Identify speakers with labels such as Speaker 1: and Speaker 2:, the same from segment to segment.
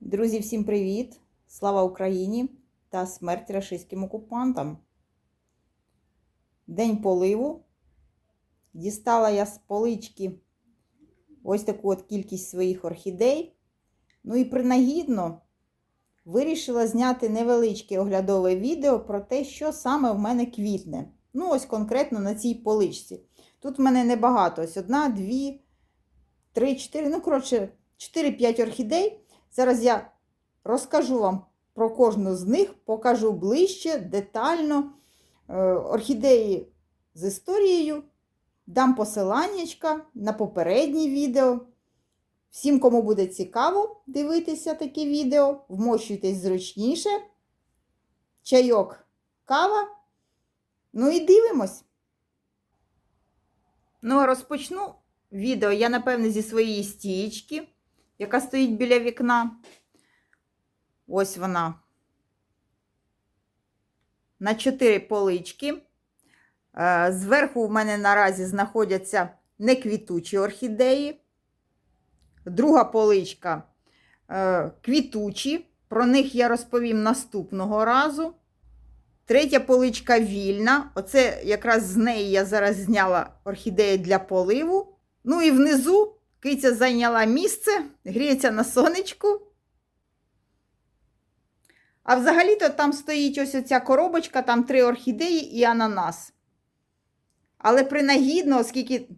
Speaker 1: Друзі, всім привіт! Слава Україні та смерть рашистським окупантам. День поливу. Дістала я з полички ось таку от кількість своїх орхідей. Ну і принагідно вирішила зняти невеличке оглядове відео про те, що саме в мене квітне. Ну, ось конкретно на цій поличці. Тут в мене небагато. Ось одна, дві, три, чотири, ну, коротше, 4-5 орхідей. Зараз я розкажу вам про кожну з них, покажу ближче, детально е, орхідеї з історією. Дам посиланнячка на попереднє відео. Всім, кому буде цікаво дивитися таке відео, вмощуйтесь зручніше. Чайок, кава. Ну і дивимось. Ну, а розпочну відео я, напевне, зі своєї стієчки яка стоїть біля вікна. Ось вона. На чотири полички. Е, зверху в мене наразі знаходяться неквітучі орхідеї. Друга поличка е, квітучі. Про них я розповім наступного разу. Третя поличка вільна. Оце якраз з неї я зараз зняла орхідеї для поливу. Ну і внизу Киця зайняла місце, гріється на сонечку. А взагалі-то там стоїть ось оця коробочка, там три орхідеї і ананас. Але принагідно, оскільки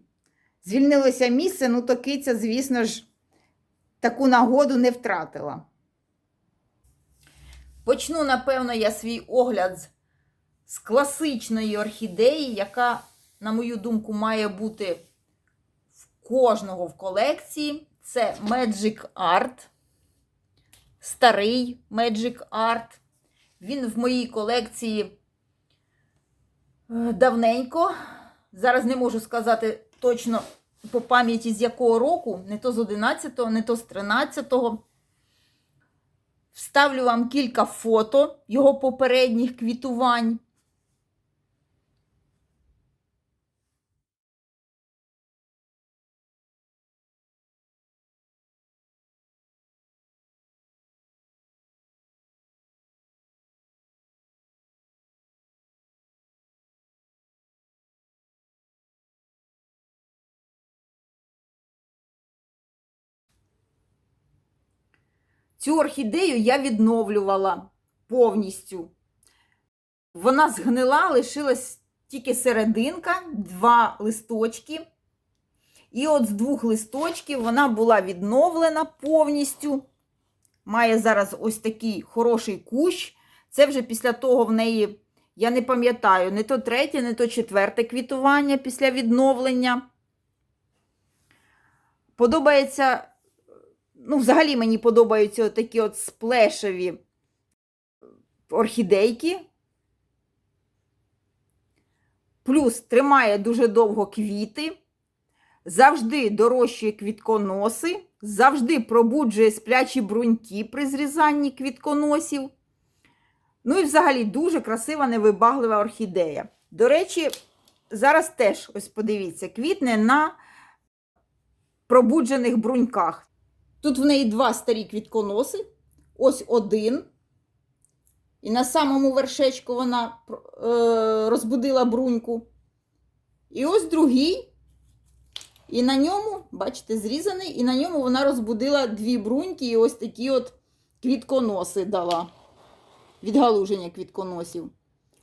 Speaker 1: звільнилося місце, ну то киця, звісно ж, таку нагоду не втратила. Почну, напевно, я свій огляд класичної орхідеї, яка, на мою думку, має бути в кожного в колекції. Це Magic Art. Старий Magic Art. Він в моїй колекції е, давненько. Зараз не можу сказати точно по пам'яті з якого року, не то з 11-го, не то з 13-го. Вставлю вам кілька фото його попередніх квітувань. Цю орхідею я відновлювала повністю. Вона згнила, лишилась тільки серединка, два листочки. І от з двох листочків вона була відновлена повністю. Має зараз ось такий хороший кущ. Це вже після того в неї, я не пам'ятаю, не то третє, не то четверте квітування після відновлення. Подобається Ну, взагалі мені подобаються такі от сплешеві орхідейки. Плюс тримає дуже довго квіти, завжди дорощує квітконоси, завжди пробуджує сплячі бруньки при зрізанні квітконосів. Ну і взагалі дуже красива, невибаглива орхідея. До речі, зараз теж, ось подивіться, квітне на пробуджених бруньках. Тут в неї два старі квітконоси. Ось один. І на самому вершечку вона е, розбудила бруньку. І ось другий. І на ньому, бачите, зрізаний, і на ньому вона розбудила дві бруньки і ось такі от квітконоси дала. Відгалуження квітконосів.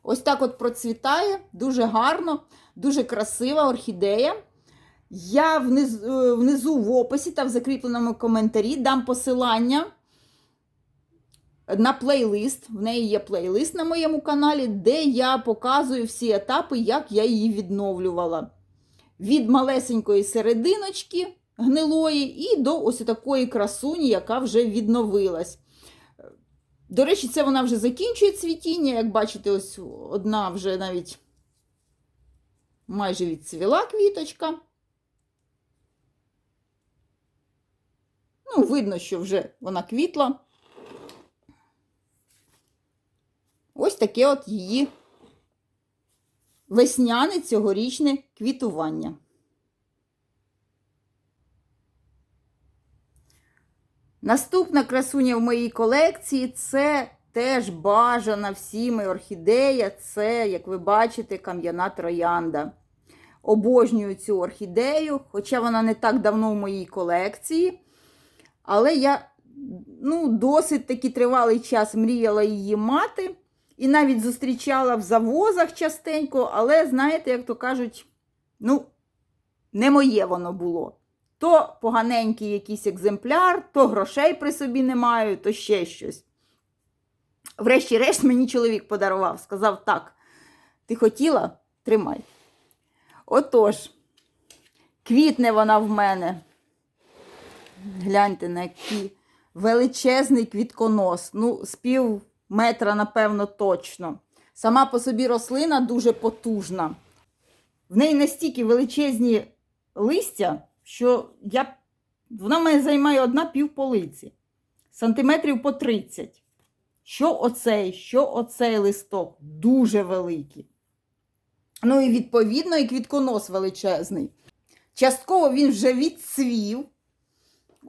Speaker 1: Ось так от процвітає, дуже гарно, дуже красива орхідея. Я внизу, е, внизу в описі та в закріпленому коментарі дам посилання на плейлист. В неї є плейлист на моєму каналі, де я показую всі етапи, як я її відновлювала. Від малесенької серединочки гнилої і до ось такої красуні, яка вже відновилась. До речі, це вона вже закінчує цвітіння. Як бачите, ось одна вже навіть майже відцвіла квіточка. Ну, видно, що вже вона квітла. Ось таке от її весняне цьогорічне квітування. Наступна красуня в моїй колекції це теж бажана всіми орхідея. Це, як ви бачите, кам'яна троянда. Обожнюю цю орхідею, хоча вона не так давно в моїй колекції. Але я ну, досить таки тривалий час мріяла її мати. І навіть зустрічала в завозах частенько, але, знаєте, як то кажуть, ну, не моє воно було. То поганенький якийсь екземпляр, то грошей при собі не маю, то ще щось. Врешті-решт мені чоловік подарував, сказав: так, ти хотіла? Тримай. Отож, квітне вона в мене. Гляньте, на який величезний квітконос. Ну, з пів метра, напевно, точно. Сама по собі рослина дуже потужна. В неї настільки величезні листя, що я... вона мене займає одна півполиці. Сантиметрів по 30. Що оцей, що оцей листок дуже великий. Ну і відповідно, і квітконос величезний. Частково він вже відцвів.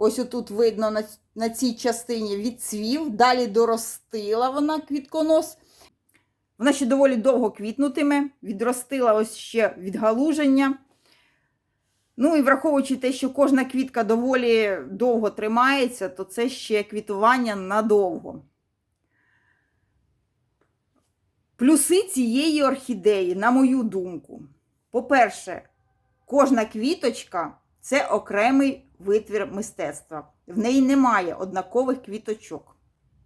Speaker 1: Ось отут видно на, на цій частині відцвів, далі доростила вона квітконос. Вона ще доволі довго квітнутиме, відростила ось ще відгалуження. Ну і враховуючи те, що кожна квітка доволі довго тримається, то це ще квітування надовго. Плюси цієї орхідеї, на мою думку, по-перше, кожна квіточка це окремий витвір мистецтва. В неї немає однакових квіточок.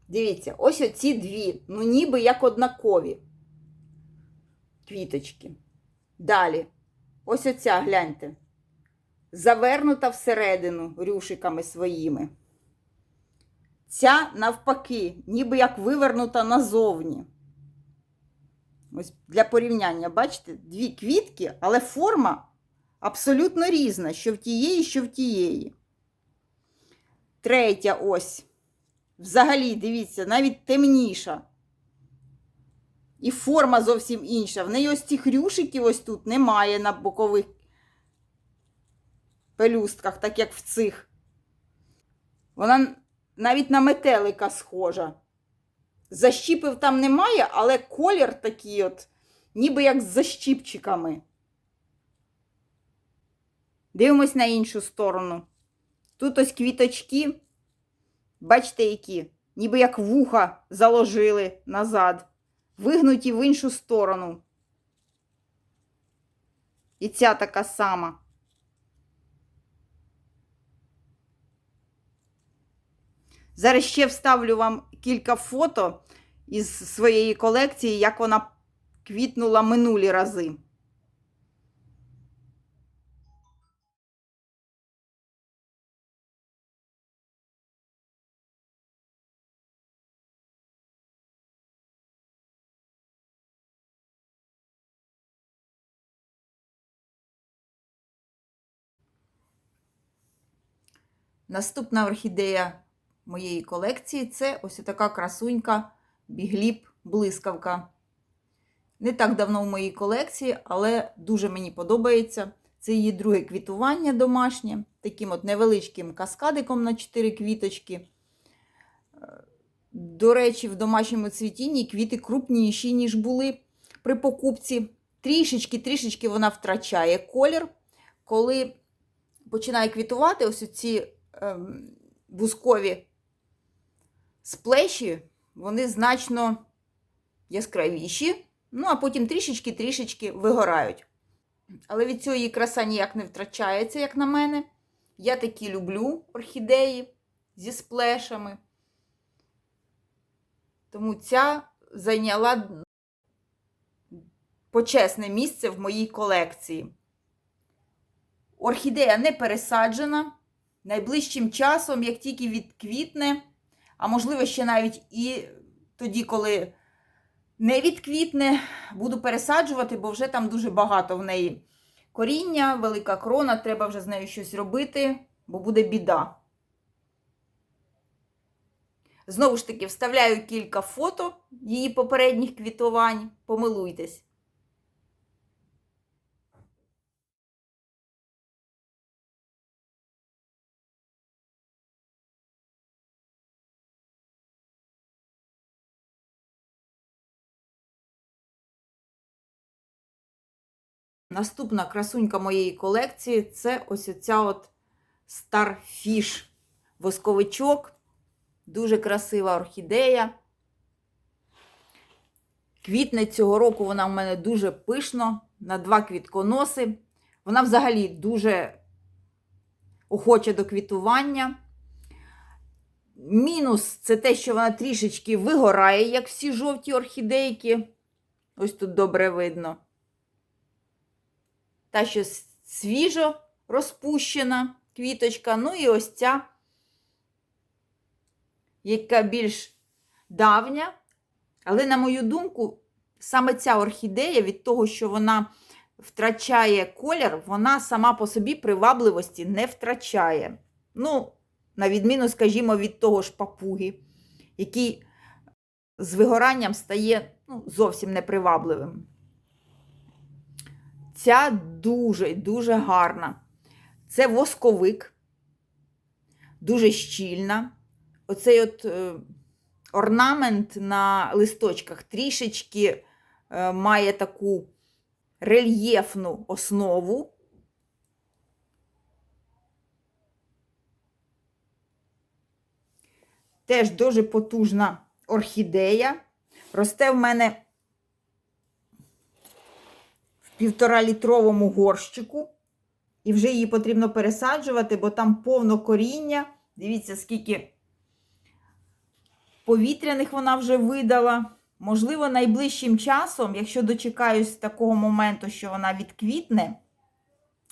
Speaker 1: Дивіться, ось оці дві, ну ніби як однакові квіточки. Далі, ось оця, гляньте, завернута всередину рюшиками своїми. Ця, навпаки, ніби як вивернута назовні. Ось для порівняння, бачите, дві квітки, але форма абсолютно різна, що в тієї, що в тієї. Третя ось. Взагалі, дивіться, навіть темніша. І форма зовсім інша. В неї ось цих рюшиків ось тут немає на бокових пелюстках, так як в цих. Вона навіть на метелика схожа. Защіпів там немає, але колір такий от, ніби як з защіпчиками. Дивимось на іншу сторону. Тут ось квіточки, бачите, які, ніби як вуха заложили назад, вигнуті в іншу сторону. І ця така сама. Зараз ще вставлю вам кілька фото із своєї колекції, як вона квітнула минулі рази. Наступна орхідея моєї колекції це ось така красунька бігліп блискавка. Не так давно в моїй колекції, але дуже мені подобається. Це її друге квітування домашнє, таким от невеличким каскадиком на 4 квіточки. До речі, в домашньому цвітінні квіти крупніші, ніж були при покупці. Трішечки-трішечки вона втрачає колір. Коли починає квітувати, ось ці ем, вузкові сплеші, вони значно яскравіші, ну, а потім трішечки-трішечки вигорають. Але від цього її краса ніяк не втрачається, як на мене. Я такі люблю орхідеї зі сплешами. Тому ця зайняла почесне місце в моїй колекції. Орхідея не пересаджена. Найближчим часом, як тільки відквітне, а можливо, ще навіть і тоді, коли не відквітне, буду пересаджувати, бо вже там дуже багато в неї коріння, велика крона, треба вже з нею щось робити, бо буде біда. Знову ж таки, вставляю кілька фото її попередніх квітувань. Помилуйтесь. Наступна красунька моєї колекції це ось оця от Starfish восковичок. Дуже красива орхідея. Квітне цього року вона в мене дуже пишно, на два квітконоси. Вона взагалі дуже охоча до квітування. Мінус це те, що вона трішечки вигорає, як всі жовті орхідейки. Ось тут добре видно. Та, що свіжо розпущена квіточка. Ну і ось ця, яка більш давня. Але, на мою думку, саме ця орхідея від того, що вона втрачає колір, вона сама по собі привабливості не втрачає. Ну, на відміну, скажімо, від того ж папуги, який з вигоранням стає ну, зовсім непривабливим. Ця дуже дуже гарна. Це восковик, дуже щільна. Оцей от е, орнамент на листочках трішечки е, має таку рельєфну основу. Теж дуже потужна орхідея. Росте в мене в півтора літровому горщику. І вже її потрібно пересаджувати, бо там повно коріння. Дивіться, скільки повітряних вона вже видала. Можливо, найближчим часом, якщо дочекаюсь такого моменту, що вона відквітне,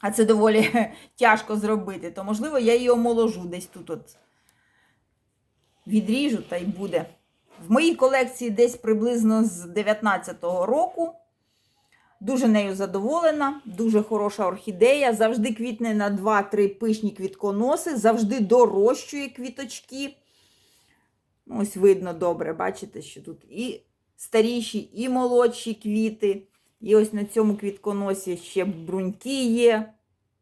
Speaker 1: а це доволі тяжко зробити, то, можливо, я її омоложу десь тут от відріжу та й буде. В моїй колекції десь приблизно з 19-го року. Дуже нею задоволена, дуже хороша орхідея. Завжди квітне на 2-3 пишні квітконоси, завжди дорощує квіточки. Ось видно добре, бачите, що тут і старіші, і молодші квіти. І ось на цьому квітконосі ще бруньки є,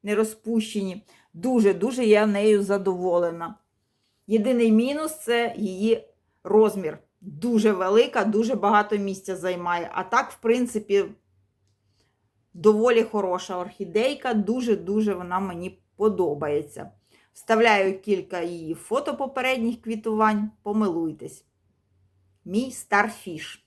Speaker 1: не розпущені. Дуже-дуже я нею задоволена. Єдиний мінус це її розмір. Дуже велика, дуже багато місця займає. А так, в принципі, доволі хороша орхідейка, дуже-дуже вона мені подобається. Вставляю кілька її фото попередніх квітувань, помилуйтесь. Мій Starfish.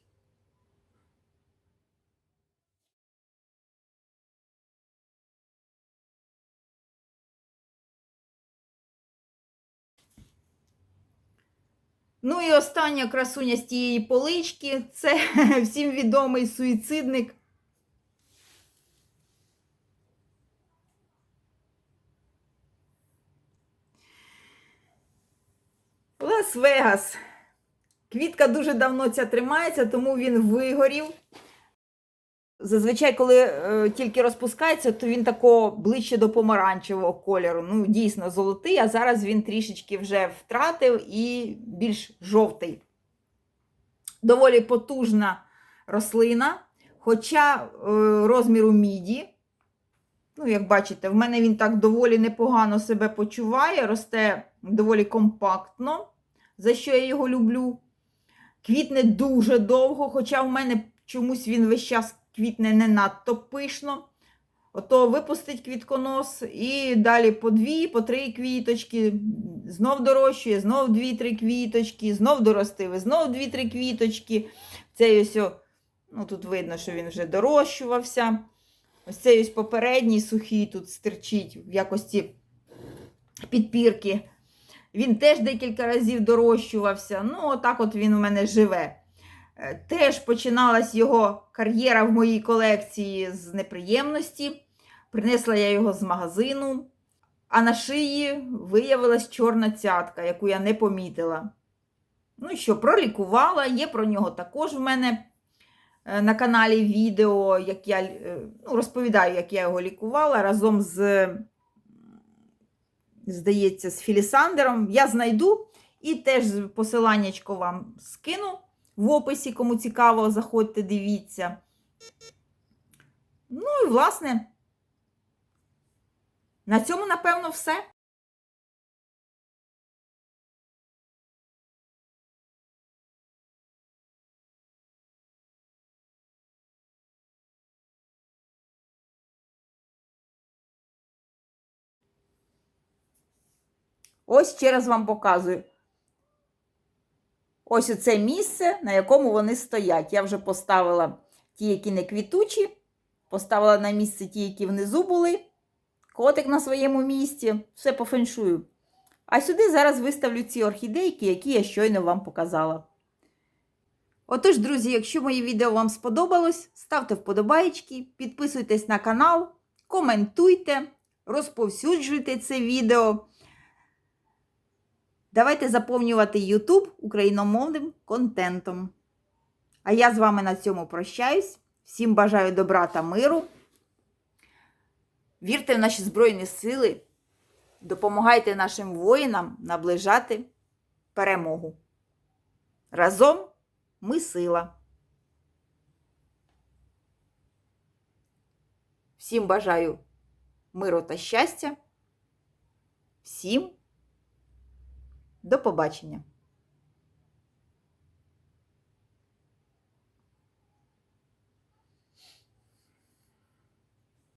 Speaker 1: Ну і остання красуня з тієї полички це всім відомий суїцидник. Лас-Вегас. Квітка дуже давно ця тримається, тому він вигорів. Зазвичай, коли е, тільки розпускається, то він такого ближче до помаранчевого кольору. Ну, дійсно, золотий, а зараз він трішечки вже втратив і більш жовтий. Доволі потужна рослина. Хоча е, розміру міді, ну, як бачите, в мене він так доволі непогано себе почуває, росте доволі компактно, за що я його люблю. Квітне дуже довго, хоча в мене чомусь він весь час квітне не надто пишно. Ото випустить квітконос і далі по дві, по три квіточки, знов дорощує, знов дві-три квіточки, знов доростив, знов дві-три квіточки. Цей ось, ну тут видно, що він вже дорощувався. Ось цей ось попередній сухий тут стирчить в якості підпірки. Він теж декілька разів дорощувався. Ну, отак от він у мене живе. Е, теж починалась його кар'єра в моїй колекції з неприємності. Принесла я його з магазину, а на шиї виявилась чорна цятка, яку я не помітила. Ну що, пролікувала, є про нього також в мене е, на каналі відео, як я е, ну, розповідаю, як я його лікувала разом з, здається, з Філісандером. Я знайду і теж посиланнячко вам скину в описі, кому цікаво, заходьте, дивіться. Ну і, власне, на цьому, напевно, все. Ось ще раз вам показую. Ось оце місце, на якому вони стоять. Я вже поставила ті, які не квітучі, поставила на місце ті, які внизу були. Котик на своєму місці, все по феншую. А сюди зараз виставлю ці орхідейки, які я щойно вам показала. Отож, друзі, якщо моє відео вам сподобалось, ставте вподобайки, підписуйтесь на канал, коментуйте, розповсюджуйте це відео. Давайте заповнювати YouTube україномовним контентом. А я з вами на цьому прощаюсь. Всім бажаю добра та миру. Вірте в наші Збройні Сили. Допомагайте нашим воїнам наближати перемогу. Разом ми сила. Всім бажаю миру та щастя. Всім до побачення!